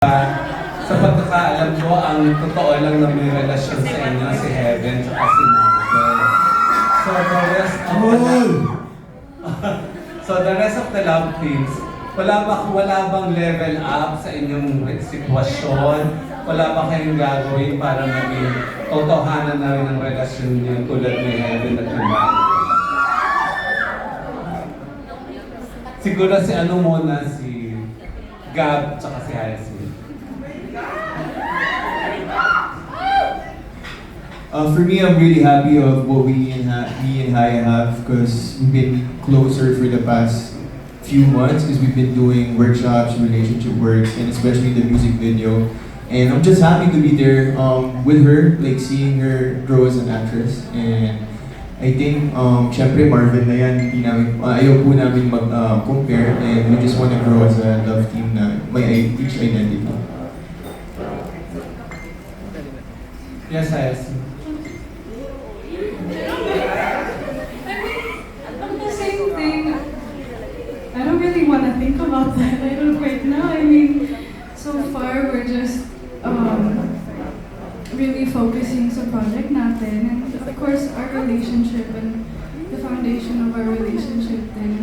Sa pagkakaalam ko, ang totoo lang na may relasyon sa inyo si Heaven at si Marvel. So the rest of the So the rest of the love teams, wala ba wala bang level up sa inyong sitwasyon? Wala ba kayong gagawin para maging totohanan na rin ang relasyon niyo tulad ni Heaven at ni Marvel? Siguro si ano muna, si Gab tsaka si Hyacinth. Uh, for me, I'm really happy of what we and ha- me and Haya have because we've been closer for the past few months because we've been doing workshops, relationship work, and especially the music video. And I'm just happy to be there um, with her, like seeing her grow as an actress. And I think, um, syempre Marvin na yan, hindi namin, uh, ayaw po namin mag-compare and we just want to grow as a love team na may each identity. Yes, Hyacinth. The same thing. I don't really want to think about that. I don't right now. I mean, so far we're just um, really focusing sa project natin and of course our relationship and the foundation of our relationship din.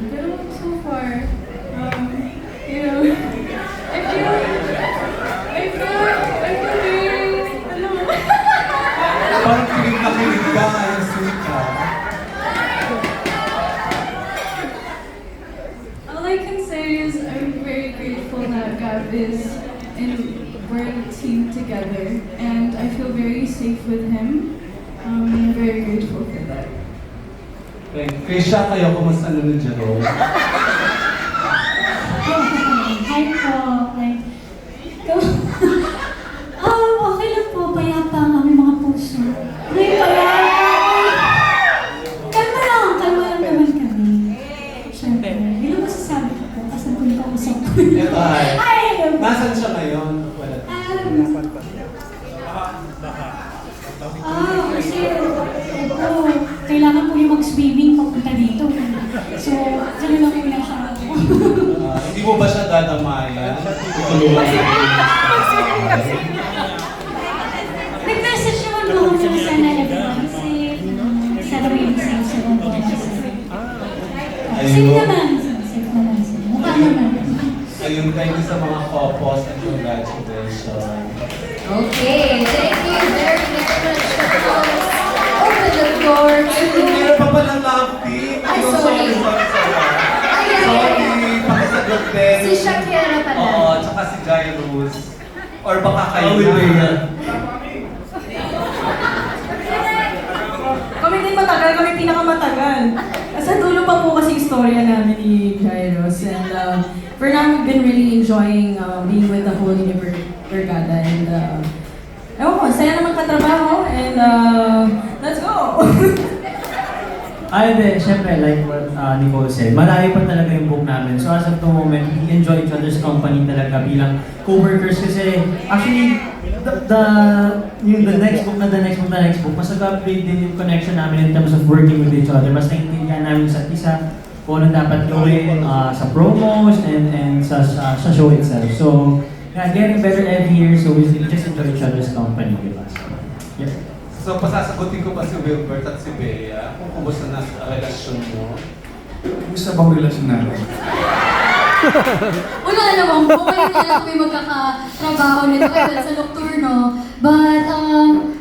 Gab is and we're a team together and I feel very safe with him. Um, I'm very grateful for that. Thank you. Krisha, kayo, kumusta na ni Jerome? Hi po. Like, go. oh, okay lang po. Payapa ang aming mga puso. May payapa. Kalma lang. Kalma lang naman kami. Siyempre. Yun ang masasabi ko po. Kasi kung kausap ko. Ito, ay. Nasaan siya ngayon? Wala. Ah, kasi, oh, kailangan po yung mag-swimming papunta dito. So, dyan lang po yung nasa ako. Ah, hindi mo ba siya dadamayan? Nag-message naman po ako kung sana everyone safe sa mga po. Safe Ayun. naman. Safe naman. Ayun, thank you sa mga couples and congratulations. Okay, thank you very much. Open the floor to... Meron pa love team. Ay, Ayun, sorry. sorry, sorry. Pakisagot din. Si Shakira pala. Oo, tsaka si Jai Ruz. Or baka kayo Oh, na. yeah. Kami din matagal, kami pinakamatagal. Enjoying uh, being with the whole Universe Brigada. And uh, ewan ko, saya naman katrabaho. And uh, let's go! Ay, hindi. Siyempre, like what uh, Nicole said, malayo pa talaga yung book namin. So as of the moment, we enjoy each other's company talaga bilang co-workers kasi actually, the, the, yung the next book na the next book na next book, mas nag-upgrade din yung connection namin in terms of working with each other. Mas naiintindihan namin sa isa kung ano dapat gawin uh, sa promos and, and sa, sa, sa show itself. So, yeah, getting better every year, so we just enjoy each other's company, di ba? So, yeah. So, pasasagutin ko pa si Wilbert at si Bea kung kumusta na sa relasyon mo. Kumusta bang relasyon natin? Wala naman po. Kayo na lang kami magkakatrabaho nito sa Nocturno. But, um,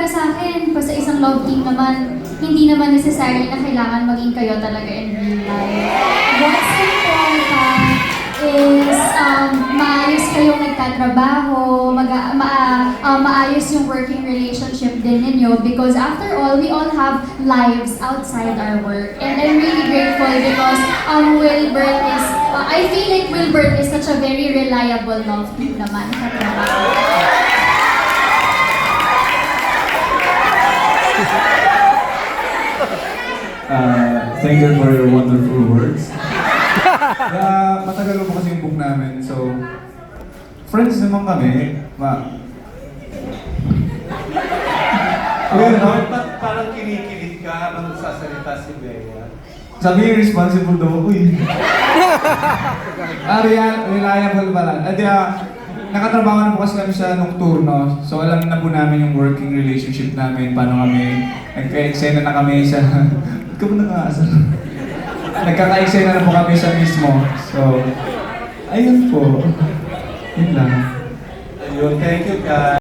para sa akin, pa sa isang love team naman, hindi naman necessary na kailangan maging kayo talaga in real life. What's important is um, maayos kayong nagtatrabaho, mag ma uh, maayos yung working relationship din ninyo because after all, we all have lives outside our work. And I'm really grateful because um, Wilbert is, uh, I feel like Wilbert is such a very reliable love team naman. katrabaho. Uh, thank you for your wonderful words. Kaya matagal mo kasi yung book namin, so friends naman kami. Ma Wilbert, Ayun, no? parang kinikilig ka habang nagsasalita si Bea? Sabi yung responsible daw ako eh. ah, reliable pala. Adi ah, nakatrabaho na po kasi kami sa Nocturno. So alam na po namin yung working relationship namin, paano kami, nagka-eksena na kami sa... Ba't ka ba nakaasal? Nagkaka-eksena na po kami sa mismo. So, ayun po. Yun lang. Ayun, thank you guys.